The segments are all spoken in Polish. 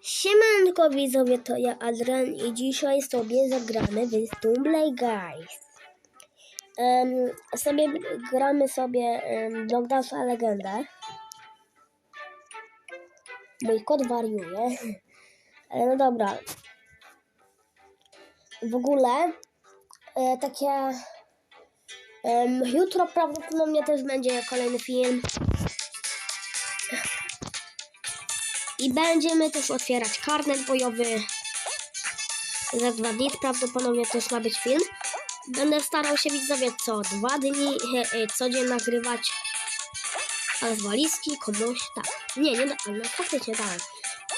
Siemanko widzowie, to ja Adrian i dzisiaj sobie zagramy w Stumbley Guys. Em, sobie gramy sobie um, Legendę. Mój kot wariuje. Ale no dobra. W ogóle e, takie em, jutro prawdopodobnie też będzie kolejny film. Będziemy też otwierać karnet bojowy. Za dwa dni prawdopodobnie też ma być film. Będę starał się widzowie co dwa dni e, e, codziennie nagrywać. A z walizki komuś tak. Nie, nie, ale faktycznie tak.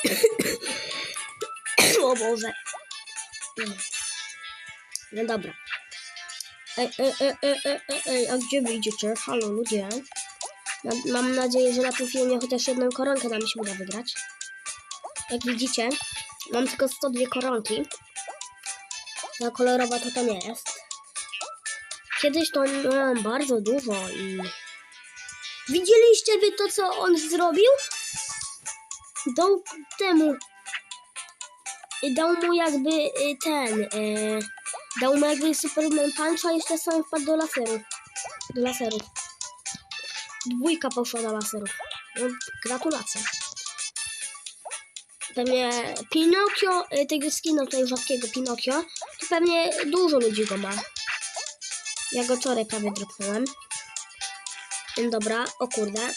o Boże. No dobra. Ej, ej, ej, ej, ej, ej, a gdzie wy idziecie? Halo ludzie. Mam nadzieję, że na tym filmie chociaż jedną koronkę nam się uda wygrać. Jak widzicie, mam tylko 102 koronki. Ta kolorowa to to nie jest. Kiedyś to miałam bardzo dużo i... Widzieliście wy to, co on zrobił? Dał temu... Dał mu jakby y, ten... y, Dał mu jakby Superman a jeszcze sam wpadł do laseru. Do laserów. Dwójka poszła do laserów. No, gratulacje. Pewnie Pinokio, y, tego skina tutaj rzadkiego Pinokio, to pewnie dużo ludzi go ma. Ja go wczoraj prawie dropnąłem. Ym, Dobra, o kurde.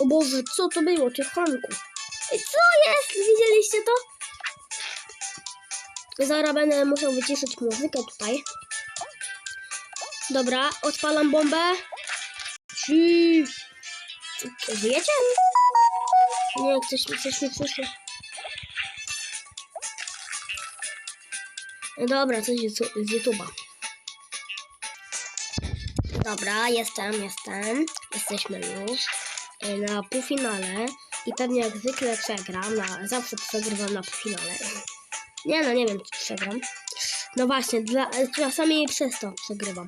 O Boże, co to było, ty Co jest? Widzieliście to? Zaraz będę musiał wyciszyć muzykę tutaj. Dobra, odpalam bombę. Ci. Żyjecie? Nie, ktoś, coś mi przyszło. Dobra, coś z YouTube'a. Dobra, jestem, jestem. Jesteśmy już e, na półfinale. I pewnie jak zwykle przegram. Na, zawsze przegrywam na półfinale. Nie no, nie wiem czy przegram. No właśnie, dla, czasami przez to przegrywam.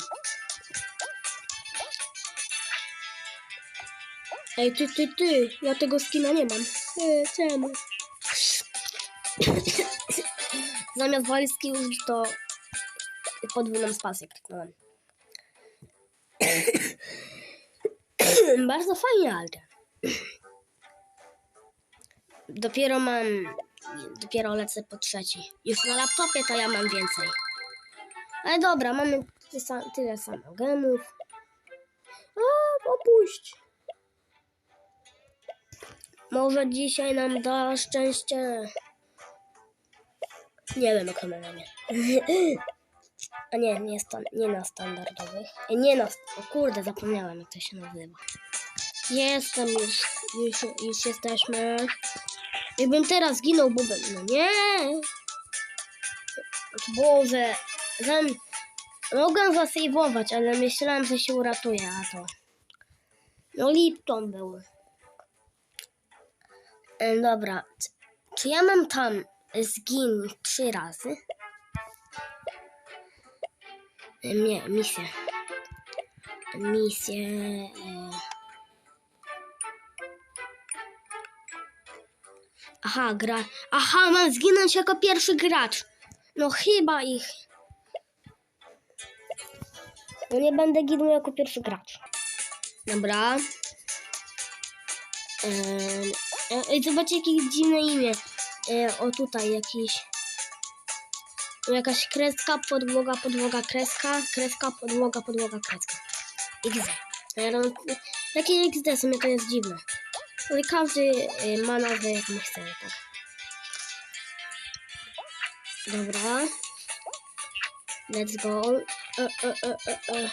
Ej, ty, ty, ty, ja tego skina nie mam. Ej, czemu? Zamiast walizki użyć to podwójną spację kliknąłem. Bardzo fajnie, ale dopiero mam, dopiero lecę po trzeci. Już na laptopie to ja mam więcej. Ale dobra, mamy tyle samo gemów. A, opuść. Może dzisiaj nam da szczęście. Nie wiem, na mnie. A nie, nie, stan- nie na standardowych. E, Nie na. O kurde, zapomniałem, jak to się nazywa. Jestem już. Już, już jesteśmy. Jakbym teraz zginął, bo bym. No nie! Boże. Zam... Mogłem zasejwować, ale myślałem, że się uratuje, a to. No Lipton był. E, Dobra. Czy ja mam tam zgin trzy razy? Nie, misję. Misję. E... Aha, gra. Aha, mam zginąć jako pierwszy gracz. No chyba ich. No nie będę ginął jako pierwszy gracz. Dobra. Ehm, e, Ej, zobaczcie jakie dziwne imię. E, o tutaj jakiś. Jakaś kreska, podłoga, podłoga, kreska, kreska, podłoga, podłoga, kreska. XD. Ja mam- Jakie XD są, to jest dziwne. Ale każdy y, ma nazwę jaką chce, tak. Dobra. Let's go. E, e, e, e, e.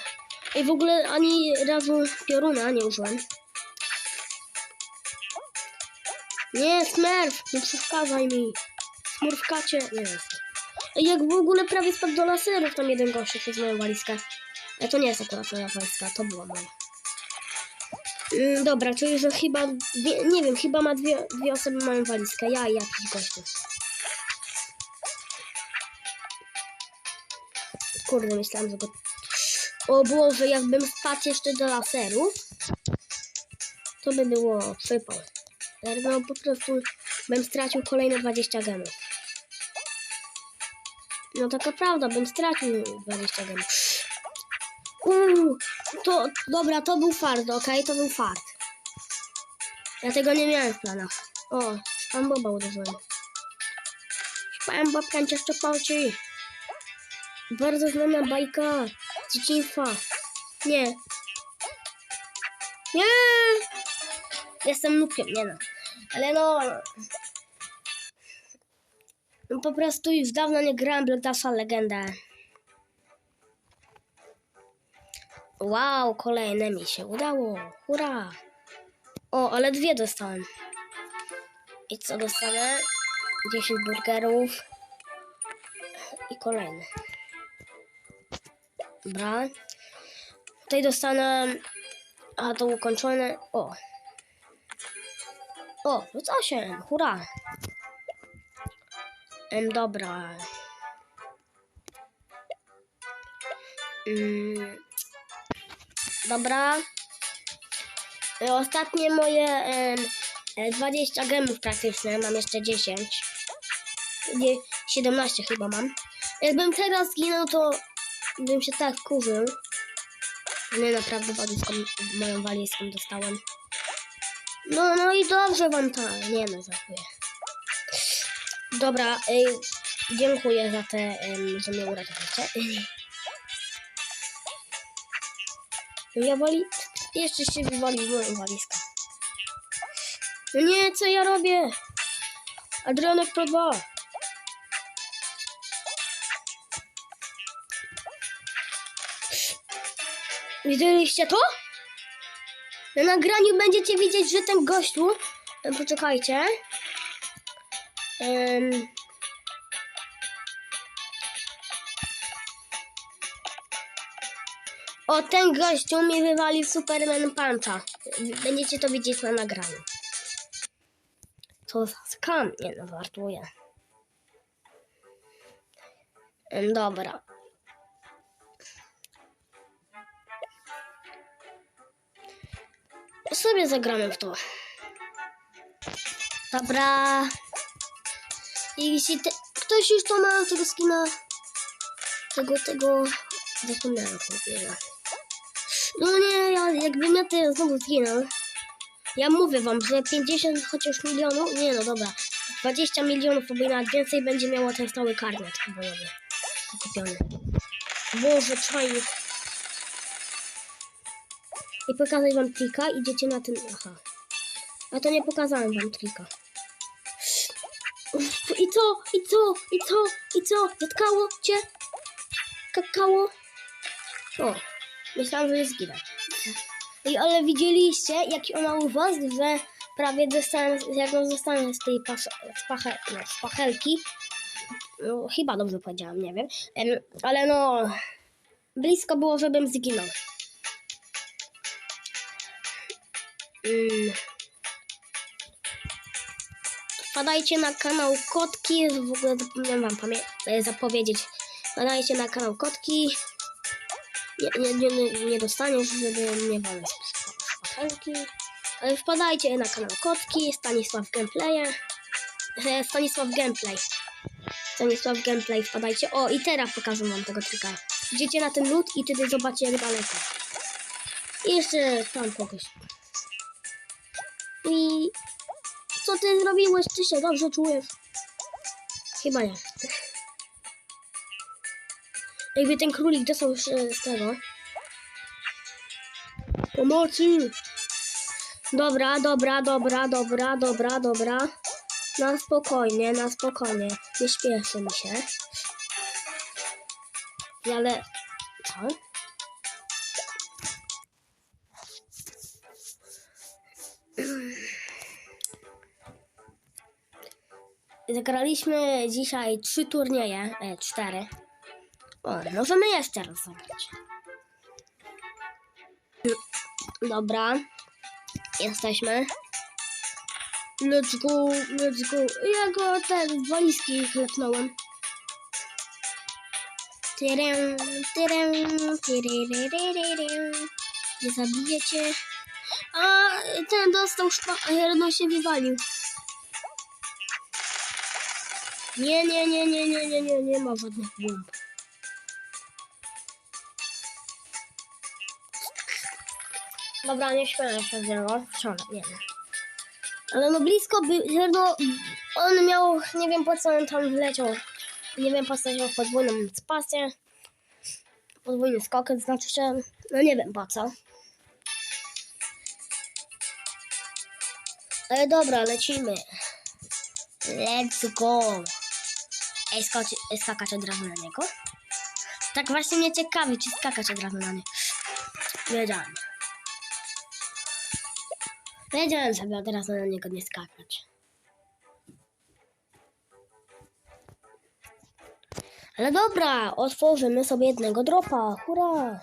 Ej, w ogóle ani razu pioruna nie użyłem. Nie, Smurf, nie przeszkadzaj mi. Smurfkacie. Jest. Jak w ogóle prawie spadł do laserów tam jeden gościu przez moją walizkę. Ale to nie jest akurat moja walizka, to była moja. Mm, dobra, czyli że chyba, nie wiem, chyba ma dwie, dwie osoby mają walizkę, ja i jakiś gościu. Kurde, myślałam, że go... O Boże, jakbym spadł jeszcze do laserów, to by było przypał. No po prostu bym stracił kolejne 20 gemów. No taka prawda, bym stracił 20 gemów. Uuu, to, dobra, to był fart, okej, to był fart. Ja tego nie miałem w planach. O, pan Boba uderzyłem. Pan Bob kręcia szczepalci. Bardzo znana bajka z dzieciństwa. Nie. Nie! Jestem nubkiem, nie no. Ale no... no po prostu już dawno nie grałem Black Dasa Legendę. Wow, kolejne mi się udało. Hurra! O, ale dwie dostałem. I co dostanę? 10 burgerów. I kolejne. Dobra. Tutaj dostanę... A to ukończone. O. O, plus 8. Hurra. Em, dobra. Mm. Dobra. E, Ostatnie moje em, e, 20 gemów praktycznie, mam jeszcze 10. Nie, 17 chyba mam. Jakbym teraz zginął, to bym się tak kurzył. Nie, naprawdę walizką, moją walizką dostałem. No, no i dobrze wam to. Nie no, dziękuję. Dobra, ej, dziękuję za te, em, że mnie uratowaliście. Ja wali... Jeszcze się wywalił moją walizkę. No nie, co ja robię? Adrianek Pro 2. Widzieliście to? Na nagraniu będziecie widzieć, że ten gościu... e, Poczekajcie. Em, O, ten gościu mi wywalił Superman Puncha. Będziecie to widzieć na nagraniu. Co za skam? Nie no, żartuję. Em, Dobra. Sobie zagramy w to. Dobra. I jeśli te, ktoś już to ma tego skina, tego, tego, zapomniałem sobie. No nie, ja, jakbym ja teraz znowu zginął, ja mówię wam, że 50 chociaż milionów, nie no dobra, 20 milionów albo nawet więcej będzie miało ten stały karnet bojowy kupiony. Boże, czajnik. I pokazać wam trika, idziecie na ten, aha. A to nie pokazałem wam trika. I co? I co? I co? I co? Zatkało cię? Kakało? O, myślałam, że jest zginę. I ale widzieliście, jak ona u was, że prawie dostałem, jak ją dostałem z tej pas, no, z pachelki. No, chyba dobrze powiedziałam, nie wiem. Em, ale no, blisko było, żebym zginął. Mm. Wpadajcie na kanał Kotki, w ogóle zapomniałem wam e, zapowiedzieć. Wpadajcie na kanał Kotki. Nie, nie, nie, nie dostaniesz, żeby nie pachelki. Ale wpadajcie na kanał Kotki, Stanisław Gameplaye. Stanisław Gameplay. Stanisław Gameplay, wpadajcie. O, i teraz pokażę wam tego trika. Idziecie na ten lód i wtedy zobaczycie jak daleko. I jeszcze tam kogoś. I co ty zrobiłeś? Ty się dobrze czujesz? Chyba nie. Jakby ten królik dostał już z tego. Pomocy! Dobra, dobra, dobra, dobra, dobra, dobra. Na spokojnie, na spokojnie. Nie śpieszy mi się. Ale... Co? Zagraliśmy dzisiaj trzy turnieje, e, cztery. O, możemy jeszcze raz zagrać. Dobra, jesteśmy. Let's go, let's go. Ja go ten z walizki klepnąłem. Tyrem, tyrem, tyryryryryry. Nie zabijecie. A ten dostał szpa... a się wywalił. Nie, nie, nie, nie, nie, nie, nie, nie ma żadnych bomb. Dobra, nie śmieję się z niego. Nie wiem. Ale no blisko by, no, on miał, nie wiem po co on tam wleciał. Nie wiem po co miał podwójną spację. Podwójny skok, znaczy się, no nie wiem po co. Ale dobra, lecimy. Let's go. Ej, skoczy, skakać od razu na niego? Tak właśnie mnie ciekawi, czy skakać od razu na nie. Wiedziałem. Wiedziałem, żeby od razu na niego nie skakać. Ale dobra, otworzymy sobie jednego dropa. Hurra!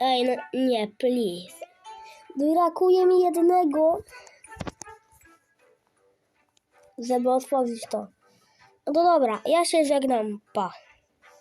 Ej, no nie, please. Brakuje mi jednego, żeby otworzyć to. No to dobra, ja się żegnam, pa.